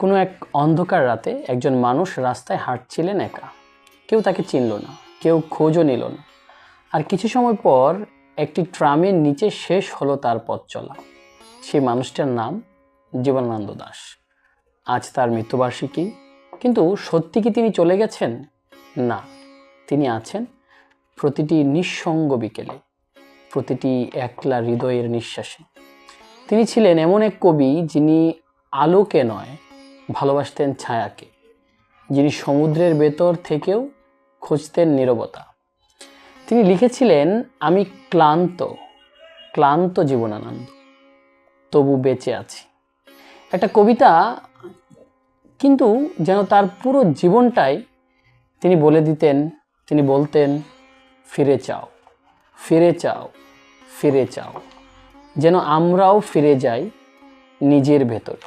কোনো এক অন্ধকার রাতে একজন মানুষ রাস্তায় হাঁটছিলেন একা। কেউ তাকে চিনল না, কেউ খোঁজও নিল না। আর কিছু সময় পর একটি ট্রামের নিচে শেষ হলো তার পথ চলা। সেই মানুষটার নাম জীবনানন্দ দাস। আজ তার মৃত্যুবার্ষিকী। কিন্তু সত্যি কি তিনি চলে গেছেন? না, তিনি আছেন প্রতিটি নিঃসঙ্গ বিকেলে, প্রতিটি একলা হৃদয়ের নিঃশ্বাসে। তিনি ছিলেন এমন এক কবি যিনি আলোকে নয় ভালোবাসতেন ছায়াকে, যিনি সমুদ্রের ভেতর থেকেও খুঁজতেন নীরবতা। তিনি লিখেছিলেন, আমি ক্লান্ত ক্লান্ত জীবনানন্দ, তবু বেঁচে আছি। একটা কবিতা কিন্তু যেন তার পুরো জীবনটাই তিনি বলে দিতেন, তিনি বলতেন, ফিরে চাও ফিরে চাও ফিরে চাও, যেন আমরাও ফিরে যাই নিজের ভেতরে।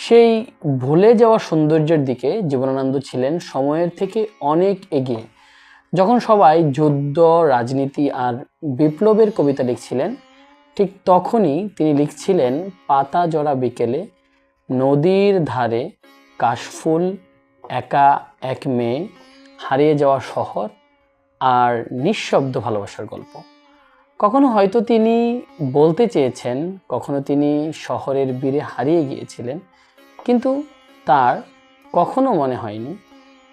সেই ভুলে যাওয়া সৌন্দর্যের দিকে জীবনানন্দ ছিলেন সময়ের থেকে অনেক এগিয়ে। যখন সবাই যুদ্ধ, রাজনীতি আর বিপ্লবের কবিতা লিখছিলেন, ঠিক তখনই তিনি লিখছিলেন পাতা জড়া বিকেলে, নদীর ধারে কাশফুল, একা এক মেয়ে, হারিয়ে যাওয়া শহর আর নিঃশব্দ ভালোবাসার গল্প। কখনো হয়তো তিনি বলতে চেয়েছেন, কখনো তিনি শহরের বীরে হারিয়ে গিয়েছিলেন কিন্তু তার কখনো মনে হয়নি।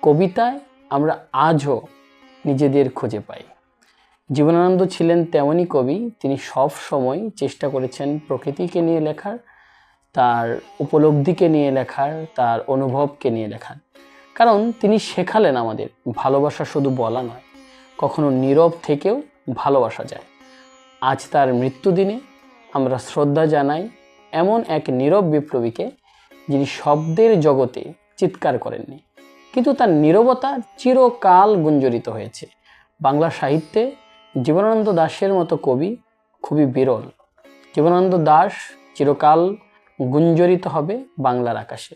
কবিতায় আমরা আজও নিজেদের খুঁজে পাই। জীবনানন্দ ছিলেন তেমনই কবি, তিনি সব সময় চেষ্টা করেছেন প্রকৃতিকে নিয়ে লেখার, তার উপলব্ধিকে নিয়ে লেখার, তার অনুভবকে নিয়ে লেখার। কারণ তিনি শেখালেন আমাদের, ভালোবাসা শুধু বলা নয়, কখনো নীরব থেকেও ভালোবাসা যায়। আজ তার মৃত্যুদিনে আমরা শ্রদ্ধা জানাই এমন এক নীরব বিপ্লবীকে যিনি শব্দের জগতে চিৎকার করেননি, কিন্তু তার নিরবতা চিরকাল গুঞ্জরিত হয়েছে। বাংলা সাহিত্যে জীবনানন্দ দাশের মতো কবি খুবই বিরল। জীবনানন্দ দাস চিরকাল গুঞ্জরিত হবে বাংলার আকাশে।